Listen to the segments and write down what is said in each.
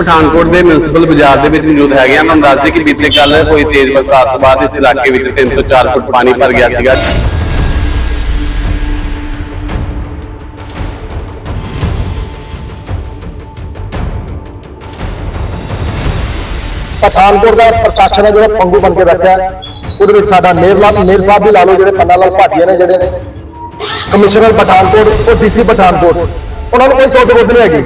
ਪਠਾਨਕੋਟ ਦੇ ਮਿਊਨਿਸਪਲ ਬਾਜ਼ਾਰ ਦੇ ਵਿੱਚ ਮੌਜੂਦ ਹੈਗੇ ਆ। ਤੁਹਾਨੂੰ ਦੱਸ ਦਈਏ ਕਿ ਬੀਤੇ ਕੱਲ ਹੋਈ ਤੇਜ਼ ਬਰਸਾਤ ਤੋਂ ਬਾਅਦ ਇਸ ਇਲਾਕੇ ਵਿੱਚ 3 ਤੋਂ 4 ਫੁੱਟ ਪਾਣੀ ਭਰ ਗਿਆ ਸੀਗਾ। ਪਠਾਨਕੋਟ ਦਾ ਪ੍ਰਸ਼ਾਸਨ ਹੈ ਜਿਹੜਾ ਪੰਗੂ ਬਣ ਕੇ ਬੈਠਾ ਹੈ ਉਹਦੇ ਵਿੱਚ ਸਾਡਾ ਮੇਅਰ ਲਾਲ ਮੇਅਰ ਸਾਹਿਬ ਵੀ ਲਾ ਲਓ, ਜਿਹੜੇ ਪੰਨਾ ਲਾਲ ਭਾਟੀਆ ਨੇ ਜਿਹੜੇ। ਨੇ ਕਮਿਸ਼ਨਰ ਪਠਾਨਕੋਟ, ਉਹ ਡੀਸੀ ਪਠਾਨਕੋਟ। ਉਹਨਾਂ ਨੂੰ ਕੋਈ ਸੋਧ ਬੁੱਧ ਨਹੀਂ ਹੈਗੀ।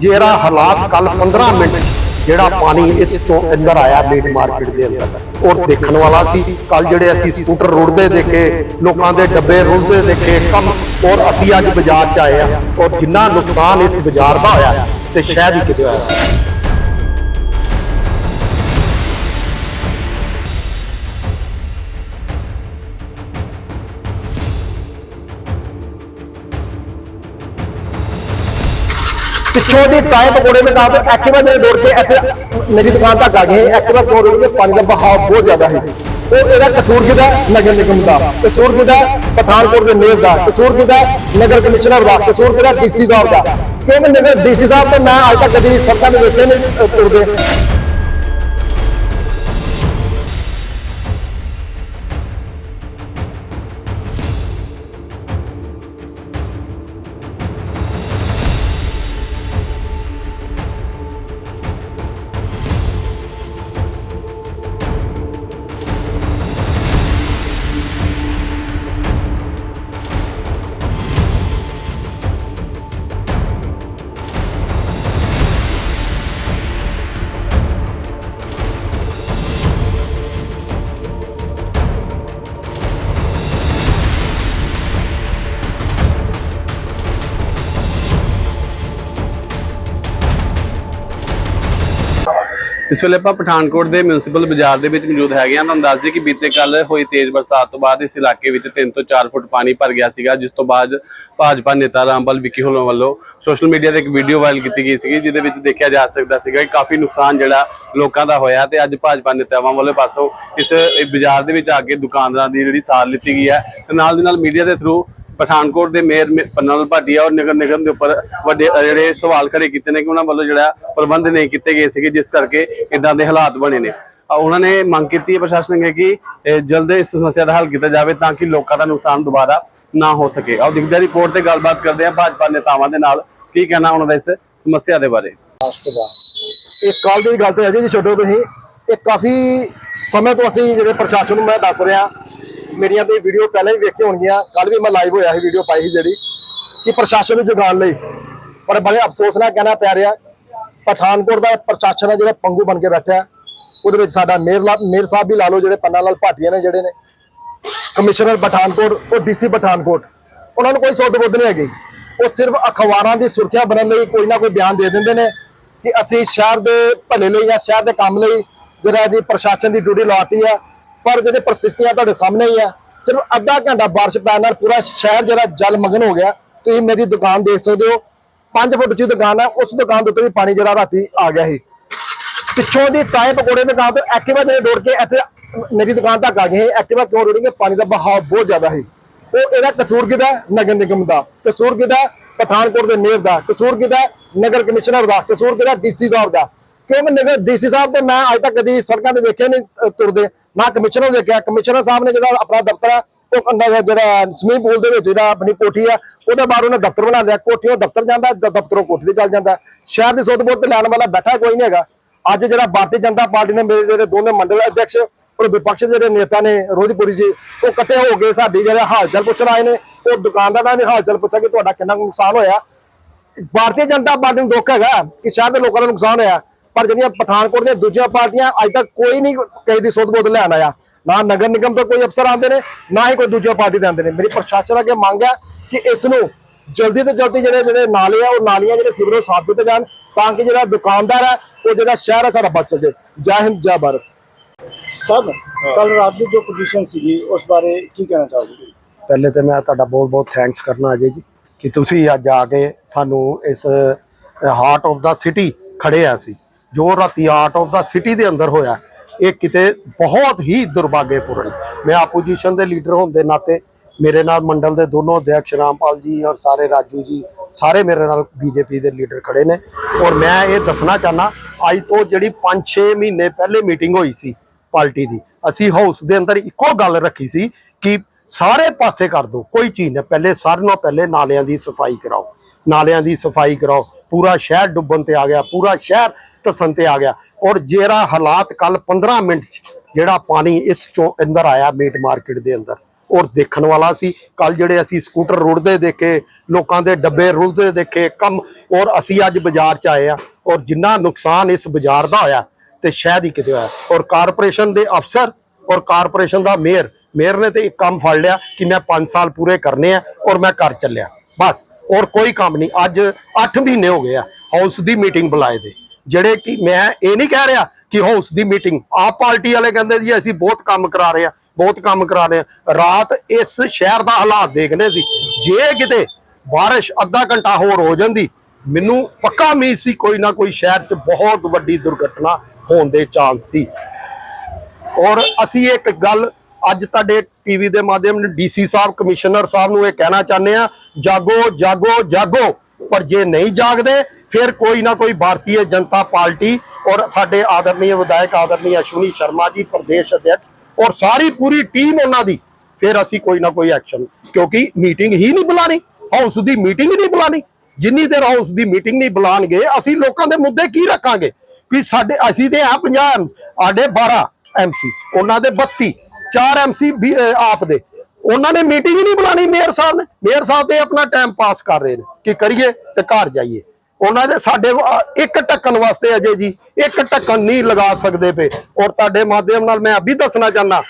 ਜਿਹੜਾ ਹਾਲਾਤ ਕੱਲ 15 ਮਿੰਟ 'ਚ ਜਿਹੜਾ ਪਾਣੀ ਇਸ ਤੋਂ ਅੰਦਰ ਆਇਆ ਮੀਟ ਮਾਰਕੀਟ ਦੇ ਅੰਦਰ ਔਰ ਦੇਖਣ ਵਾਲਾ ਸੀ। ਕੱਲ ਜਿਹੜੇ ਅਸੀਂ ਸਕੂਟਰ ਰੁੜਦੇ ਦੇਖੇ, ਲੋਕਾਂ ਦੇ ਡੱਬੇ ਰੁੜਦੇ ਦੇਖੇ, ਕੰਮ ਔਰ ਅਸੀਂ ਅੱਜ ਬਾਜ਼ਾਰ 'ਚ ਆਏ ਆ ਔਰ ਜਿੰਨਾ ਨੁਕਸਾਨ ਇਸ ਬਾਜ਼ਾਰ ਦਾ ਹੋਇਆ ਤੇ ਸ਼ਾਇਦ ਹੀ ਕਿਤੇ ਹੋਇਆ। ਪਿੱਛੋਂ ਦੀ ਟਾਈਮ ਪਕੌੜੇ ਦੇ ਨਾਲ ਐਕਟਿਵਾ ਜਿਹੜੇ ਦੌੜ ਕੇ ਇੱਥੇ ਮੇਰੀ ਦੁਕਾਨ ਤੱਕ ਆ ਗਏ, ਐਕਟਿਵਾ ਕਿਉਂ ਰੁੜ ਪਾਣੀ ਦਾ ਬਹਾਅ ਬਹੁਤ ਜ਼ਿਆਦਾ ਹੈ ਉਹ ਇਹਦਾ ਕਸੂਰ ਕਿਹਦਾ? ਨਗਰ ਨਿਗਮ ਦਾ। ਕਸੂਰ ਕਿਹਦਾ? ਪਠਾਨਕੋਟ ਦੇ ਮੇਅਰ ਦਾ। ਕਸੂਰ ਕਿਹਦਾ? ਨਗਰ ਕਮਿਸ਼ਨਰ ਦਾ। ਕਸੂਰ ਕਿਹਦਾ? ਡੀਸੀ ਸਾਹਿਬ ਦਾ। ਕਿਉਂਕਿ ਨਗਰ ਡੀਸੀ ਸਾਹਿਬ ਤੇ ਮੈਂ ਅੱਜ ਤੱਕ ਕਦੀ ਸੜਕਾਂ ਦੇ ਵੇਖੇ ਨਹੀਂ ਤੁਰਦੇ। ਇਸ ਵੇਲੇ ਆਪਾਂ ਪਠਾਨਕੋਟ ਦੇ ਮਿਊਨਿਸਪਲ ਬਾਜ਼ਾਰ ਦੇ ਵਿੱਚ ਮੌਜੂਦ ਹੈਗੇ ਆ ਤੁਹਾਨੂੰ ਦੱਸ ਦਈਏ ਕਿ ਬੀਤੇ ਕੱਲ ਹੋਈ ਤੇਜ਼ ਬਰਸਾਤ ਤੋਂ ਬਾਅਦ ਇਸ ਇਲਾਕੇ ਵਿੱਚ 3 ਤੋਂ 4 ਫੁੱਟ ਪਾਣੀ ਭਰ ਗਿਆ ਸੀਗਾ, ਜਿਸ ਤੋਂ ਬਾਅਦ ਭਾਜਪਾ ਨੇਤਾ ਰਾਮਪਾਲ ਵਿੱਕੀ ਹੋਲੋਂ ਵੱਲੋਂ ਸੋਸ਼ਲ ਮੀਡੀਆ ਤੇ ਇੱਕ ਵੀਡੀਓ ਵਾਇਰਲ ਕੀਤੀ ਗਈ ਸੀਗੀ, ਜਿਹਦੇ ਵਿੱਚ ਦੇਖਿਆ ਜਾ ਸਕਦਾ ਸੀਗਾ ਕਿ ਕਾਫੀ ਨੁਕਸਾਨ ਜਿਹੜਾ ਲੋਕਾਂ ਦਾ ਹੋਇਆ ਤੇ ਅੱਜ ਭਾਜਪਾ ਨੇਤਾਵਾਂ ਵੱਲੋਂ ਪਾਸੋਂ ਇਸ ਬਾਜ਼ਾਰ ਦੇ ਵਿੱਚ ਆ ਕੇ ਦੁਕਾਨਦਾਰਾਂ ਦੀ ਜਿਹੜੀ ਸਾਰ ਲਿੱਤੀ ਗਈ ਹੈ ਤੇ ਨਾਲ ਦੀ ਨਾਲ ਮੀਡੀਆ ਦੇ ਥਰੂ ਪਠਾਨਕੋਟ ਦੇ ਮੇਅਰ ਮੇ- ਭਾਟੀਆ ਔਰ ਨਗਰ ਨਿਗਮ ਦੇ ਉੱਪਰ ਵੱਡੇ ਜਿਹੜੇ ਸਵਾਲ ਖੜੇ ਕੀਤੇ ਨੇ ਕਿ ਉਹਨਾਂ ਵੱਲੋਂ ਜਿਹੜਾ ਪ੍ਰਬੰਧ ਨਹੀਂ ਕੀਤੇ ਗਏ ਸੀਗੇ, ਜਿਸ ਕਰਕੇ ਇਦਾਂ ਦੇ ਹਾਲਾਤ ਬਣੇ ਨੇ। ਉਹਨਾਂ ਨੇ ਮੰਗ ਕੀਤੀ ਹੈ ਪ੍ਰਸ਼ਾਸਨ ਨੇ ਕਿ ਜਲਦ ਇਸ ਸਮੱਸਿਆ ਦਾ ਹੱਲ ਕੀਤਾ ਜਾਵੇ ਤਾਂ ਕਿ ਲੋਕਾਂ ਦਾ ਨੁਕਸਾਨ ਦੁਬਾਰਾ ਨਾ ਹੋ ਸਕੇ। ਆਓ, ਦਿਖਦਾ ਰਿਪੋਰਟ ਤੇ ਗੱਲਬਾਤ ਕਰਦੇ ਹਾਂ ਭਾਜਪਾ ਨੇਤਾਵਾਂ ਦੇ ਨਾਲ। ਕੀ ਕਹਿਣਾ ਉਹਨਾਂ ਦਾ ਇਸ ਸਮੱਸਿਆ ਦੇ ਬਾਰੇ? ਇਹ ਕੱਲ ਦੀ ਗੱਲ ਤੇ ਅਜੇ ਜੀ ਛੱਡੋ ਤੁਸੀਂ। ਇਹ ਕਾਫੀ ਸਮੇਂ ਤੋਂ ਅਸੀਂ ਜਿਹੜੇ ਪ੍ਰਸ਼ਾਸਨ ਨੂੰ ਮੈਂ ਦੱਸ ਰਿਹਾ ਮੇਰੀਆਂ ਤੇ ਵੀਡੀਓ ਪਹਿਲਾਂ ਹੀ ਵੇਖੇ ਹੋਣਗੀਆਂ। ਕੱਲ ਵੀ ਮੈਂ ਲਾਈਵ ਹੋਇਆ ਸੀ ਵੀਡੀਓ ਪਾਈ ਸੀ ਜਿਹੜੀ, ਕਿ ਪ੍ਰਸ਼ਾਸਨ ਨੂੰ ਜਗਾਉਣ ਲਈ। ਪਰ ਬੜੇ ਅਫਸੋਸ ਨਾਲ ਕਹਿਣਾ ਪੈ ਰਿਹਾ, ਪਠਾਨਕੋਟ ਦਾ ਪ੍ਰਸ਼ਾਸਨ ਹੈ ਜਿਹੜਾ ਪੰਗੂ ਬਣ ਕੇ ਬੈਠਾ ਉਹਦੇ ਵਿੱਚ ਸਾਡਾ ਮੇਅਰ ਲਾ- ਮੇਅਰ ਸਾਹਿਬ ਵੀ ਲਾ ਲਓ, ਜਿਹੜੇ ਪੰਨਾ ਲਾਲ ਭਾਟੀਆ ਨੇ, ਜਿਹੜੇ ਨੇ। ਕਮਿਸ਼ਨਰ ਪਠਾਨਕੋਟ, ਉਹ ਡੀਸੀ ਪਠਾਨਕੋਟ। ਉਹਨਾਂ ਨੂੰ ਕੋਈ ਸੋਧ ਬੁੱਧ ਨਹੀਂ ਹੈਗੀ। ਉਹ ਸਿਰਫ ਅਖਬਾਰਾਂ ਦੀ ਸੁਰੱਖਿਆ ਬਣਨ ਲਈ ਕੋਈ ਨਾ ਕੋਈ ਬਿਆਨ ਦੇ ਦਿੰਦੇ ਨੇ ਕਿ ਅਸੀਂ ਸ਼ਹਿਰ ਦੇ ਭਲੇ ਲਈ ਜਾਂ ਸ਼ਹਿਰ ਦੇ ਕੰਮ ਲਈ ਜਿਹੜਾ ਜੀ ਪ੍ਰਸ਼ਾਸਨ ਦੀ ਡਿਊਟੀ ਲਾਤੀ ਆ ਪਰ ਜਿਹੜੇ ਪ੍ਰਸਿਸਤੀਆਂ ਤੁਹਾਡੇ ਸਾਹਮਣੇ ਹੀ ਆ, ਸਿਰਫ ਅੱਧਾ ਘੰਟਾ ਬਾਰਿਸ਼ ਪੈਣ ਨਾਲ ਪੂਰਾ ਸ਼ਹਿਰ ਜਿਹੜਾ ਜਲ ਮਗਨ ਹੋ ਗਿਆ। ਤੁਸੀਂ ਮੇਰੀ ਦੁਕਾਨ ਦੇਖ ਸਕਦੇ ਹੋ 5 ਫੁੱਟ ਦੀ ਦੁਕਾਨ ਹੈ ਉਸ ਦੁਕਾਨ ਦੇ ਉੱਤੇ ਵੀ ਪਾਣੀ ਜਿਹੜਾ ਰਾਤੀ ਆ ਗਿਆ ਸੀ। ਪਿੱਛੋਂ ਦੀ ਤਾਏ ਪਕੌੜੇ ਦੇ ਦੁਕਾਨ ਤੋਂ ਐਕਟਿਵਾ ਜਿਹੜੇ ਦੌੜ ਕੇ ਇੱਥੇ ਮੇਰੀ ਦੁਕਾਨ ਤੱਕ ਆ ਗਏ ਐਕਟਿਵਾ ਕਿਉਂ ਰੁੜੀਗੇ ਪਾਣੀ ਦਾ ਬਹਾਅ ਬਹੁਤ ਜ਼ਿਆਦਾ ਸੀ। ਉਹ ਇਹਦਾ ਕਸੂਰ ਕਿਹਦਾ? ਨਗਰ ਨਿਗਮ ਦਾ। ਕਸੂਰ ਕਿਹਦਾ? ਪਠਾਨਕੋਟ ਦੇ ਮੇਅਰ ਦਾ। ਕਸੂਰ ਕਿਹਦਾ? ਨਗਰ ਕਮਿਸ਼ਨਰ ਦਾ। ਕਸੂਰ ਕਿਹਦਾ? ਡੀਸੀ ਸਾਹਿਬ ਦਾ। ਕਿਉਂਕਿ ਨਗਰ ਡੀਸੀ ਸਾਹਿਬ ਤੇ ਮੈਂ ਅੱਜ ਤੱਕ ਕਦੀ ਸੜਕਾਂ ਤੇ ਦੇਖੇ ਨਹੀਂ ਤੁਰਦੇ। ਨਾ ਕਮਿਸ਼ਨਰ ਨੂੰ ਦੇਖਿਆ। ਕਮਿਸ਼ਨਰ ਸਾਹਿਬ ਨੇ ਜਿਹੜਾ ਆਪਣਾ ਦਫ਼ਤਰ ਆ, ਉਹ ਅੰਦਰ ਜਿਹੜਾ ਸਵੀਮਿੰਗ ਪੂਲ ਦੇ ਵਿੱਚ ਜਿਹੜਾ ਆਪਣੀ ਕੋਠੀ ਆ, ਉਹਦੇ ਬਾਹਰ ਉਹਨੇ ਦਫ਼ਤਰ ਬਣਾ ਲਿਆ। ਕੋਠੀ ਉਹ ਦਫ਼ਤਰ ਜਾਂਦਾ, ਦ- ਦਫ਼ਤਰੋਂ ਕੋਠੀ ਤੇ ਚੱਲ ਜਾਂਦਾ। ਸ਼ਹਿਰ ਦੀ ਸੋਧ ਬੋਰਡ ਤੇ ਲੈਣ ਵਾਲਾ ਬੈਠਾ ਕੋਈ ਨਹੀਂ ਹੈਗਾ। ਅੱਜ ਜਿਹੜਾ ਭਾਰਤੀ ਜਨਤਾ ਪਾਰਟੀ ਨੇ ਮੇਰੇ ਜਿਹੜੇ ਦੋਨੇ ਮੰਡਲ ਅਧਿਕਸ਼ ਔਰ ਵਿਪਕਸ਼ ਦੇ ਜਿਹੜੇ ਨੇਤਾ ਨੇ ਰੋਧਪੁਰੀ ਜੀ, ਉਹ ਇਕੱਠੇ ਹੋ ਗਏ ਸਾਡੀ ਜਿਹੜੇ ਹਾਲ ਚਾਲ ਪੁੱਛਣ ਆਏ ਨੇ। ਉਹ ਦੁਕਾਨਦਾਰਾਂ ਨੇ ਵੀ ਹਾਲ ਚਾਲ ਪੁੱਛਿਆ ਕਿ ਤੁਹਾਡਾ ਕਿੰਨਾ ਕੁ ਨੁਕਸਾਨ ਹੋਇਆ। ਭਾਰਤੀ ਜਨਤਾ ਪਾਰਟੀ ਨੂੰ ਦੁੱਖ ਹੈਗਾ ਕਿ ਸ਼ਹਿਰ ਦੇ ਲੋਕਾਂ ਦਾ ਨੁਕਸਾਨ ਹੋਇਆ। ਪਰ ਜਿਹੜੀਆਂ ਪਠਾਨਕੋਟ ਦੀਆਂ ਦੂਜੀਆਂ ਪਾਰਟੀਆਂ ਅੱਜ ਤੱਕ ਕੋਈ ਨਹੀਂ ਕਿਸੇ ਦੀ ਸੁੱਧ ਬੁੱਧ ਲੈਣ ਆਇਆ। ਨਾ ਨਗਰ ਨਿਗਮ ਤੋਂ ਕੋਈ ਅਫਸਰ ਆਉਂਦੇ ਨੇ ਨਾ ਹੀ ਕੋਈ ਦੂਜੀਆਂ ਪਾਰਟੀ ਦੇ ਆਉਂਦੇ ਨੇ। ਮੇਰੀ ਪ੍ਰਸ਼ਾਸਨ ਅੱਗੇ ਮੰਗ ਹੈ ਕਿ ਇਸ ਨੂੰ ਜਲਦੀ ਤੋਂ ਜਲਦੀ ਜਿਹੜੇ ਜਿਹੜੇ ਨਾਲੇ ਆ ਉਹ ਨਾਲੀਆਂ ਜਿਹੜੇ ਸੀਵਰੇਜ ਸਾਫ਼ ਕੀਤੇ ਜਾਣ ਤਾਂ ਕਿ ਜਿਹੜਾ ਦੁਕਾਨਦਾਰ ਹੈ ਉਹ ਜਿਹੜਾ ਸ਼ਹਿਰ ਹੈ ਸਾਡਾ ਬਚ ਸਕੇ। ਜੈ ਹਿੰਦ ਜੈ ਭਾਰਤ। ਸਰ ਕੱਲ ਰਾਤ ਦੀ ਜੋ ਪੋਜੀਸ਼ਨ ਸੀਗੀ ਉਸ ਬਾਰੇ ਕੀ ਕਹਿਣਾ ਚਾਹੋਗੇ? ਪਹਿਲੇ ਤੇ ਮੈਂ ਤੁਹਾਡਾ ਬਹੁਤ ਬਹੁਤ ਥੈਂਕਸ ਕਰਨਾ ਅਜੇ ਜੀ ਕਿ ਤੁਸੀਂ ਅੱਜ ਆ ਕੇ ਸਾਨੂੰ ਇਸ ਹਾਰਟ ਆਫ ਦਾ ਸਿਟੀ ਖੜੇ ਆ ਸੀ। ਜੋ ਰਾਤੀ ਹਾਰਟ ਆਫ ਦਾ ਸਿਟੀ ਦੇ ਅੰਦਰ ਹੋਇਆ, ਇਹ ਕਿਤੇ ਬਹੁਤ ਹੀ ਦੁਰਭਾਗੇਪੂਰਨ। ਮੈਂ ਆਪੋਜੀਸ਼ਨ ਦੇ ਲੀਡਰ ਹੋਣ ਦੇ ਨਾਤੇ ਮੇਰੇ ਨਾਲ ਮੰਡਲ ਦੇ ਦੋਨੋਂ ਅਧਿਆਕਸ਼ ਰਾਮਪਾਲ ਜੀ ਔਰ ਸਾਰੇ ਰਾਜੂ ਜੀ, ਸਾਰੇ ਮੇਰੇ ਨਾਲ ਬੀਜੇਪੀ ਦੇ ਲੀਡਰ ਖੜੇ ਨੇ। ਔਰ ਮੈਂ ਇਹ ਦੱਸਣਾ ਚਾਹਨਾ ਅੱਜ ਤੋਂ ਜਿਹੜੀ 5-6 ਮਹੀਨੇ ਪਹਿਲੇ ਮੀਟਿੰਗ ਹੋਈ ਸੀ ਪਾਰਟੀ ਦੀ, ਅਸੀਂ ਹਾਊਸ ਦੇ ਅੰਦਰ ਇੱਕੋ ਗੱਲ ਰੱਖੀ ਸੀ ਕਿ ਸਾਰੇ ਪਾਸੇ ਕਰ ਦਿਓ, ਕੋਈ ਚੀਜ਼ ਨਾ, ਪਹਿਲੇ ਸਾਰਿਆਂ ਨਾਲੋਂ ਪਹਿਲੇ ਨਾਲਿਆਂ ਦੀ ਸਫ਼ਾਈ ਕਰਾਓ। ਨਾਲਿਆਂ ਦੀ ਸਫ਼ਾਈ ਕਰਾਓ। ਪੂਰਾ ਸ਼ਹਿਰ ਡੁੱਬਣ ਤੇ ਆ ਗਿਆ, ਪੂਰਾ ਸ਼ਹਿਰ ਧਸਣ ਤੇ ਆ ਗਿਆ। ਔਰ ਜਿਹੜਾ ਹਾਲਾਤ ਕੱਲ 15 ਮਿੰਟ ਚ ਜਿਹੜਾ ਪਾਣੀ ਇਸ ਚੋਂ ਅੰਦਰ ਆਇਆ ਮੀਟ ਮਾਰਕੀਟ ਦੇ ਅੰਦਰ। ਔਰ ਦੇਖਣ ਵਾਲਾ ਸੀ ਕੱਲ ਜਿਹੜੇ ਅਸੀਂ ਸਕੂਟਰ ਰੁੜਦੇ ਦੇਖੇ, ਲੋਕਾਂ ਦੇ ਡੱਬੇ ਰੁੜਦੇ ਦੇਖੇ, ਕੰਮ ਔਰ ਅਸੀਂ ਅੱਜ ਬਾਜ਼ਾਰ ਚ ਆਏ ਆ। ਔਰ ਜਿੰਨਾ ਨੁਕਸਾਨ ਇਸ ਬਾਜ਼ਾਰ ਦਾ ਹੋਇਆ ਤੇ ਸ਼ਾਇਦ ਹੀ ਕਿਤੇ ਹੋਇਆ। ਔਰ ਕਾਰਪੋਰੇਸ਼ਨ ਦੇ ਅਫਸਰ ਔਰ ਕਾਰਪੋਰੇਸ਼ਨ ਦਾ ਮੇਅਰ ਮੇਅਰ ਨੇ ਤੇ ਇੱਕ ਕੰਮ ਫੜ ਲਿਆ ਕਿ ਮੈਂ 5 ਸਾਲ ਪੂਰੇ ਕਰਨੇ ਆ ਔਰ ਮੈਂ ਕਰ ਚੱਲਿਆ। ਬਸ। ਔਰ ਕੋਈ ਕੰਮ ਨਹੀਂ। ਅੱਜ 8 ਮਹੀਨੇ ਹੋ ਗਏ ਆ ਹਾਊਸ ਦੀ ਮੀਟਿੰਗ ਬੁਲਾਏ ਦੇ। ਜਿਹੜੇ ਕਿ ਮੈਂ ਇਹ ਨਹੀਂ ਕਹਿ ਰਿਹਾ ਕਿ ਹਾਊਸ ਦੀ ਮੀਟਿੰਗ ਆਪ ਪਾਰਟੀ ਵਾਲੇ ਕਹਿੰਦੇ ਜੀ, ਅਸੀਂ ਬਹੁਤ ਕੰਮ ਕਰਾ ਰਹੇ ਆ, ਬਹੁਤ ਕੰਮ ਕਰਾ ਰਹੇ ਆ। ਰਾਤ ਇਸ ਸ਼ਹਿਰ ਦਾ ਹਾਲਾਤ ਦੇਖਨੇ ਸੀ। ਜੇ ਕਿਤੇ ਬਾਰਿਸ਼ ਅੱਧਾ ਘੰਟਾ ਹੋਰ ਹੋ ਜਾਂਦੀ, ਮੈਨੂੰ ਪੱਕਾ ਉਮੀਦ ਸੀ ਕੋਈ ਨਾ ਕੋਈ ਸ਼ਹਿਰ 'ਚ ਬਹੁਤ ਵੱਡੀ ਦੁਰਘਟਨਾ ਹੋਣ ਦੇ ਚਾਂਸ ਸੀ। ਔਰ ਅਸੀਂ ਇੱਕ ਗੱਲ ਅੱਜ ਤੁਹਾਡੇ ਟੀਵੀ ਦੇ ਮਾਧਿਅਮ ਨਾਲ ਡੀਸੀ ਸਾਹਿਬ ਕਮਿਸ਼ਨਰ ਸਾਹਿਬ ਨੂੰ ਇਹ ਕਹਿਣਾ ਚਾਹੁੰਦੇ ਆ ਜਾਗੋ ਜਾਗੋ ਜਾਗੋ। ਪਰ ਜੇ ਨਹੀਂ ਜਾਗਦੇ, ਫਿਰ ਕੋਈ ਨਾ ਕੋਈ ਭਾਰਤੀ ਜਨਤਾ ਪਾਰਟੀ ਔਰ ਸਾਡੇ ਆਦਰਨੀय ਵਿਧਾਇਕ ਆਦਰਨੀय ਅਸ਼ਵਨੀ ਸ਼ਰਮਾ ਜੀ, ਪ੍ਰਦੇਸ਼ ਅਧਿਅਕਸ਼ ਔਰ ਸਾਰੀ ਪੂਰੀ ਟੀਮ ਉਹਨਾਂ ਦੀ, ਫਿਰ ਅਸੀਂ ਕੋਈ ਨਾ ਕੋਈ ਐਕਸ਼ਨ, ਕਿਉਂਕਿ ਮੀਟਿੰਗ ਹੀ ਨਹੀਂ ਬੁਲਾਣੀ, ਹਾਊਸ ਦੀ ਮੀਟਿੰਗ ਹੀ ਨਹੀਂ ਬੁਲਾਣੀ। ਜਿੰਨੀ ਦੇਰ ਹਾਊਸ ਦੀ ਮੀਟਿੰਗ ਨਹੀਂ ਬੁਲਾਣਗੇ, ਅਸੀਂ ਲੋਕਾਂ ਦੇ ਮੁੱਦੇ ਕੀ ਰੱਖਾਂਗੇ? ਕਿ ਸਾਡੇ, ਅਸੀਂ ਤੇ ਆ 50 ਐਮ ਸਾਡੇ 12 ਐਮਸੀ ਉਹਨਾਂ ਦੇ 32 ਚਾਰ ਐਮਸੀ ਆਪ ਦੇ। ਉਹਨਾਂ ਨੇ ਮੀਟਿੰਗ ਹੀ ਨਹੀਂ ਬੁਲਾਣੀ ਮੇਅਰ ਸਾਹਿਬ ਨੇ। ਮੇਅਰ ਸਾਹਿਬ ਤੇ ਆਪਣਾ ਟਾਈਮ ਪਾਸ ਕਰ ਰਹੇ ਨੇ ਕਿ ਕਰੀਏ ਤੇ ਘਰ ਜਾਈਏ। ਉਹਨਾਂ ਦੇ ਸਾਡੇ ਵਾ- ਇੱਕ ਟੱਕਣ ਵਾਸਤੇ ਅਜੇ ਜੀ, ਇੱਕ ਟੱਕਣ ਨਹੀਂ ਲਗਾ ਸਕਦੇ ਪਏ। ਔਰ ਤੁਹਾਡੇ ਮਾਧਿਅਮ ਨਾਲ ਮੈਂ ਅਭੀ ਦੱਸਣਾ ਚਾਹੁੰਦਾ,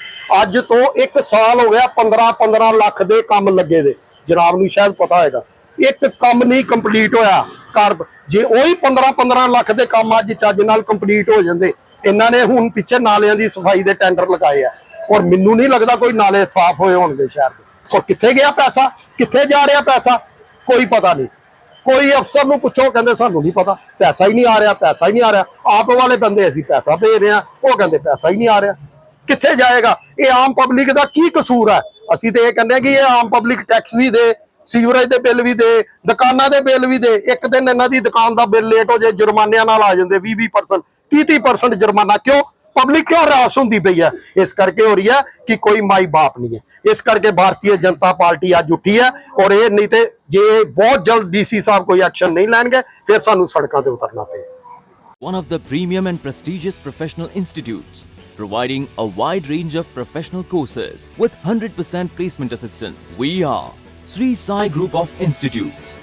ਅੱਜ ਤੋਂ 1 ਸਾਲ ਹੋ ਗਿਆ 15 15 ਲੱਖ ਦੇ ਕੰਮ ਲੱਗੇ ਦੇ। ਜਨਾਬ ਨੂੰ ਸ਼ਾਇਦ ਪਤਾ ਹੋਏਗਾ। ਇੱਕ ਕੰਮ ਨਹੀਂ ਕੰਪਲੀਟ ਹੋਇਆ ਕਰ ਜੇ ਉਹੀ 15 15 ਲੱਖ ਦੇ ਕੰਮ ਅੱਜ ਚੱਜ ਨਾਲ ਕੰਪਲੀਟ ਹੋ ਜਾਂਦੇ, ਇਹਨਾਂ ਨੇ ਹੁਣ ਪਿੱਛੇ ਨਾਲਿਆਂ ਦੀ ਸਫ਼ਾਈ ਦੇ ਟੈਂਡਰ ਲਗਾਏ ਆ। ਔਰ ਮੈਨੂੰ ਨਹੀਂ ਲੱਗਦਾ ਕੋਈ ਨਾਲੇ ਸਾਫ਼ ਹੋਏ ਹੋਣਗੇ ਸ਼ਹਿਰ ਦੇ। ਔਰ ਕਿੱਥੇ ਗਿਆ ਪੈਸਾ? ਕਿੱਥੇ ਜਾ ਰਿਹਾ ਪੈਸਾ? ਕੋਈ ਪਤਾ ਨਹੀਂ। ਕੋਈ ਅਫਸਰ ਨੂੰ ਪੁੱਛੋ ਕਹਿੰਦੇ ਸਾਨੂੰ ਨਹੀਂ ਪਤਾ। ਪੈਸਾ ਹੀ ਨਹੀਂ ਆ ਰਿਹਾ, ਪੈਸਾ ਹੀ ਨਹੀਂ ਆ ਰਿਹਾ। ਆਪ ਵਾਲੇ ਬੰਦੇ ਅਸੀਂ ਪੈਸਾ ਭੇਜ ਰਹੇ ਆ ਉਹ ਕਹਿੰਦੇ ਪੈਸਾ ਹੀ ਨਹੀਂ ਆ ਰਿਹਾ। ਕਿੱਥੇ ਜਾਏਗਾ? ਇਹ ਆਮ ਪਬਲਿਕ ਦਾ ਕੀ ਕਸੂਰ ਹੈ? ਅਸੀਂ ਤੇ ਇਹ ਕਹਿੰਦੇ ਹਾਂ ਕਿ ਇਹ ਆਮ ਪਬਲਿਕ ਟੈਕਸ ਵੀ ਦੇ, ਸੀਵਰੇਜ ਦੇ ਬਿੱਲ ਵੀ ਦੇ, ਦੁਕਾਨਾਂ ਦੇ ਬਿੱਲ ਵੀ ਦੇ। ਇੱਕ ਦਿਨ ਇਹਨਾਂ ਦੀ ਦੁਕਾਨ ਦਾ ਬਿੱਲ ਲੇਟ ਹੋ ਜਾਏ, ਜੁਰਮਾਨਿਆਂ ਨਾਲ ਆ ਜਾਂਦੇ 20 20% 30 30% ਜੁਰਮਾਨਾ। ਕਿਉਂ? ਪਬਲਿਕ ਕਿਉਂ ਰਾਸ ਹੁੰਦੀ ਪਈ ਹੈ ਇਸ ਕਰਕੇ ਹੋ ਰਹੀ ਹੈ ਕਿ ਕੋਈ ਮਾਈ ਬਾਪ ਨਹੀਂ ਹੈ ਇਸ ਕਰਕੇ ਭਾਰਤੀ ਜਨਤਾ ਪਾਰਟੀ ਅੱਜ ਉੱਠੀ ਹੈ ਔਰ ਇਹ ਨਹੀਂ ਤੇ ਜੇ ਬਹੁਤ ਜਲਦ ਡੀਸੀ ਸਾਹਿਬ ਕੋਈ ਐਕਸ਼ਨ ਨਹੀਂ ਲੈਣਗੇ ਫਿਰ ਸਾਨੂੰ ਸੜਕਾਂ ਤੇ ਉਤਰਨਾ ਪਏਗਾ one of the premium and prestigious professional institutes, providing a wide range of professional courses with 100% placement assistance. We are Sri Sai Group of Institutes.